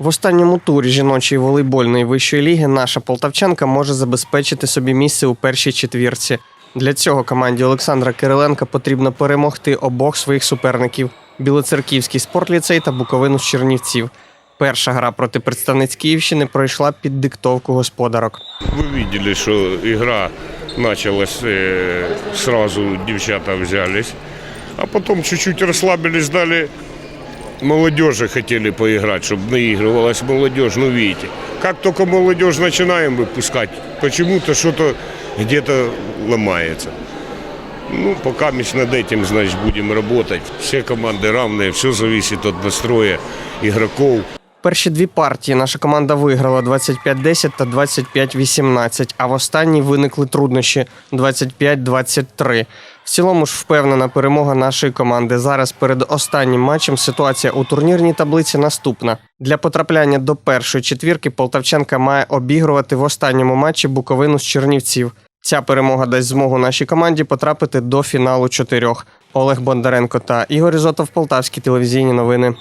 В останньому турі жіночої волейбольної вищої ліги наша полтавчанка може забезпечити собі місце у першій четвірці. Для цього команді Олександра Кириленка потрібно перемогти обох своїх суперників Білоцерківський спортліцей та Буковину з Чернівців. Перша гра проти представниць Київщини пройшла під диктовку господарок. Вы видели, что игра началась, э, сразу девчата взялись, а потом чуть-чуть расслабились, дали молодежи хотели поиграть, чтобы наигрывалась молодежь. Ну, видите, как только молодежь начинаем выпускать, почему-то что-то где-то ломается. Ну, пока мы над этим, значит, будем работать. Все команды равные, все зависит от настроя игроков. Перші дві партії наша команда виграла 25-10 та 25-18, а в останній виникли труднощі 25-23. В цілому ж впевнена перемога нашої команди. Зараз перед останнім матчем ситуація у турнірній таблиці наступна. Для потрапляння до першої четвірки полтавчанка має обігрувати в останньому матчі Буковину з Чернівців. Ця перемога дасть змогу нашій команді потрапити до фіналу чотирьох. Олег Бондаренко та Ігор Ізотов, Полтавські телевізійні новини.